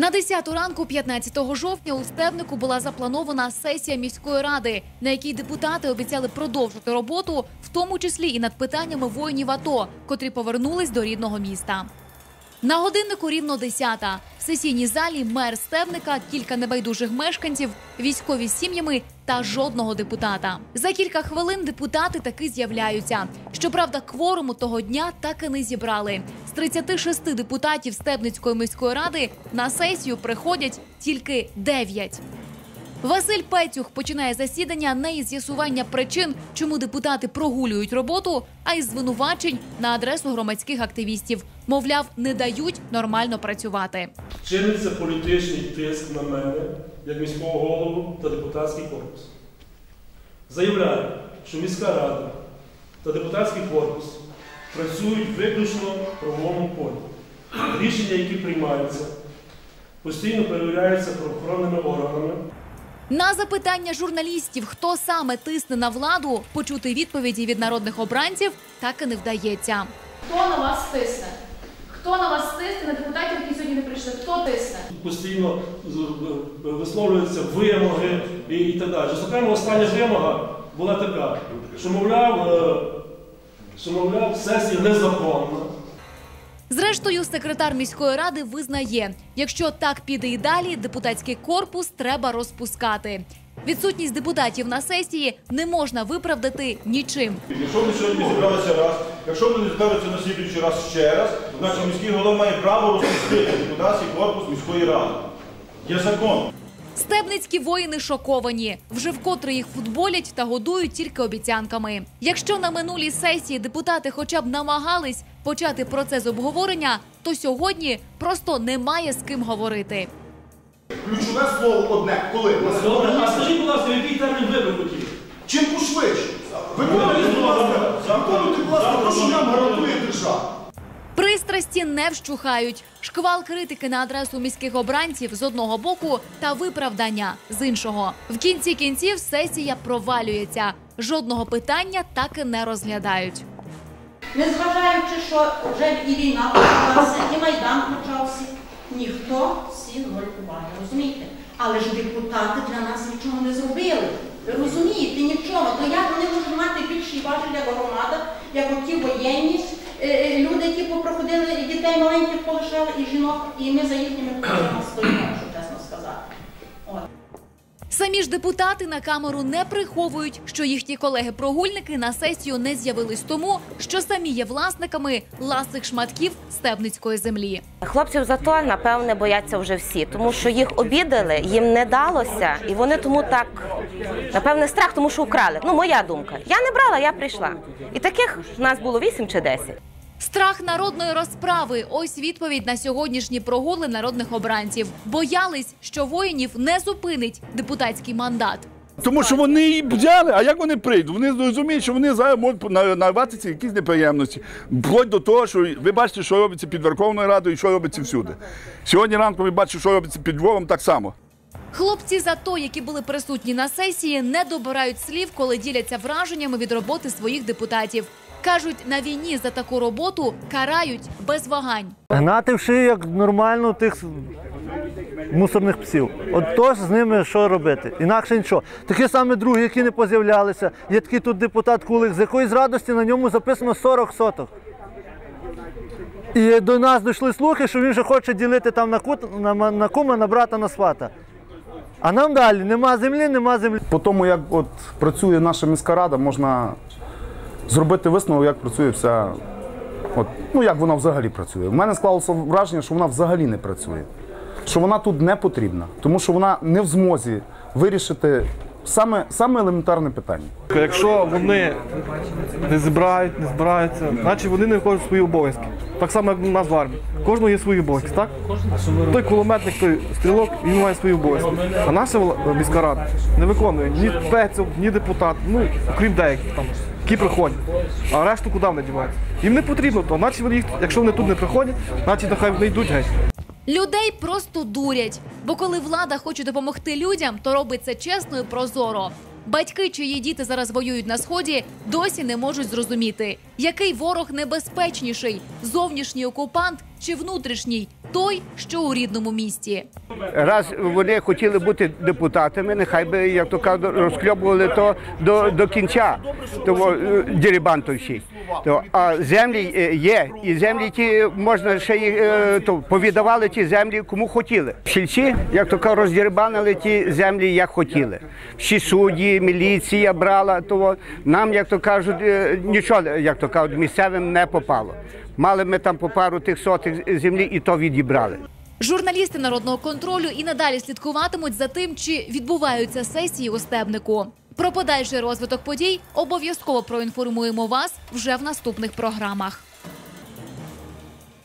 На 10 ранку 15 жовтня у Стебнику була запланована сесія міської ради, на якій депутати обіцяли продовжити роботу, в тому числі і над питаннями воїнів АТО, котрі повернулись до рідного міста. На годиннику рівно 10. В сесійній залі мер Стебника, кілька небайдужих мешканців, військові з сім'ями та жодного депутата. За кілька хвилин депутати таки з'являються. Щоправда, кворуму того дня так і не зібрали. З 36 депутатів Стебницької міської ради на сесію приходять тільки 9. Василь Петюх починає засідання не із з'ясування причин, чому депутати прогулюють роботу, а із звинувачень на адресу громадських активістів. Мовляв, не дають нормально працювати. Чиниться політичний тиск на мене, як міського голову та депутатський корпус. Заявляю, що міська рада та депутатський корпус працюють виключно в правовому полі. Рішення, які приймаються, постійно перевіряються правоохоронними органами. На запитання журналістів, хто саме тисне на владу, почути відповіді від народних обранців так і не вдається. Хто на вас тисне? Хто на вас тисне на депутатів, які сьогодні не прийшли? Хто тисне? Постійно висловлюються вимоги і, і так далі. Зокрема, остання вимога була така, що мовляв, е, що мовляв, сесія незаконна. Зрештою, секретар міської ради визнає, якщо так піде і далі, депутатський корпус треба розпускати. Відсутність депутатів на сесії не можна виправдати нічим. Якщо ми сьогодні зібралися раз, якщо ми зберуться на слідуючий раз ще раз, значить міський голова має право розпустити депутатський корпус міської ради. Є закон. Стебницькі воїни шоковані. Вже вкотре їх футболять та годують тільки обіцянками. Якщо на минулій сесії депутати хоча б намагались почати процес обговорення, то сьогодні просто немає з ким говорити. Ключове слово одне. Коли? Добре, а скажіть, будь ласка, який термін ви хотіли? Чим пошвидше? Виконуйте, будь ласка, виконуйте, будь ласка, те, що нам гарантує держава. Пристрасті не вщухають. Шквал критики на адресу міських обранців з одного боку та виправдання з іншого. В кінці кінців сесія провалюється. Жодного питання так і не розглядають. Незважаючи, що вже і війна почалася, і Майдан почався, ніхто всі ноль уваги, розумієте? Але ж депутати для нас нічого не зробили. Ви розумієте, нічого. То як вони можуть мати більший важіль як громада, як оті воєнні люди, які попроходили і дітей маленьких полишали, і жінок, і ми за їхніми плечима стоїмо, якщо чесно сказати. От. Самі ж депутати на камеру не приховують, що їхні колеги-прогульники на сесію не з'явились тому, що самі є власниками ласих шматків стебницької землі. Хлопців зато напевне бояться вже всі, тому що їх обідали, їм не далося, і вони тому так напевне страх, тому що украли. Ну, моя думка. Я не брала, я прийшла. І таких в нас було 8 чи 10. Страх народної розправи. Ось відповідь на сьогоднішні прогули народних обранців. Боялись, що воїнів не зупинить депутатський мандат. Тому що вони її взяли, а як вони прийдуть? Вони розуміють, що вони зараз можуть на- нарватися якісь неприємності. Вплоть до того, що ви бачите, що робиться під Верховною Радою і що робиться всюди. Сьогодні ранком ви бачите, що робиться під Львовом так само. Хлопці зато, які були присутні на сесії, не добирають слів, коли діляться враженнями від роботи своїх депутатів. Кажуть, на війні за таку роботу карають без вагань. Гнати в шию як нормально тих мусорних псів. От то ж з ними що робити? Інакше нічого. Такі самі другі, які не поз'являлися. Є такий тут депутат Кулик, з якоїсь радості на ньому записано 40 соток. І до нас дійшли слухи, що він вже хоче ділити там на, кут, на, на кума, на брата, на свата. А нам далі нема землі, нема землі. По тому, як от працює наша міська рада, можна зробити висновок, як працює вся. От, ну як вона взагалі працює. У мене склалося враження, що вона взагалі не працює. Що вона тут не потрібна, тому що вона не в змозі вирішити саме, саме елементарне питання. Якщо вони не збирають, не збираються, значить вони не виконують свої обов'язки. Так само, як у нас в армії. Кожного є свої обов'язки, так? Той кулеметник, той стрілок, він має свої обов'язки. А наша міська рада не виконує ні пеців, ні депутат, ну, окрім деяких там, які приходять. А решту куди вони діваються? Їм не потрібно то, наче вони якщо вони тут не приходять, значить нехай вони йдуть геть. Людей просто дурять. Бо коли влада хоче допомогти людям, то робить це чесно і прозоро. Батьки, чиї діти зараз воюють на сході, досі не можуть зрозуміти, який ворог небезпечніший зовнішній окупант чи внутрішній той, що у рідному місті. Раз вони хотіли бути депутатами, нехай би, як то кажуть, розкльобували то до, до кінця того е, дерибантовщі. То, а землі е, є, і землі ті можна ще й е, то, повідавали ті землі, кому хотіли. Сільці, як то кажуть, роздерибанили ті землі, як хотіли. Всі судді, міліція брала, то нам, як то кажуть, е, нічого, як то кажуть, місцевим не попало. Мали ми там по пару тих сотих землі і то відібрали. Журналісти народного контролю і надалі слідкуватимуть за тим, чи відбуваються сесії у стебнику. Про подальший розвиток подій обов'язково проінформуємо вас вже в наступних програмах.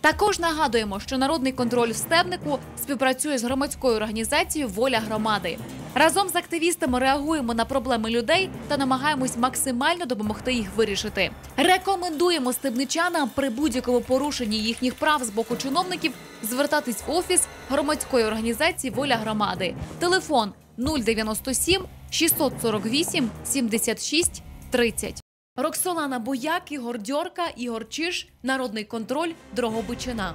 Також нагадуємо, що народний контроль в стебнику співпрацює з громадською організацією Воля громади. Разом з активістами реагуємо на проблеми людей та намагаємось максимально допомогти їх вирішити. Рекомендуємо стебничанам при будь-якому порушенні їхніх прав з боку чиновників звертатись в офіс громадської організації Воля громади. Телефон 097 648 76 30. Роксолана Бояк, Ігор Дьорка, Ігор Чиш, Народний контроль, Дрогобичина.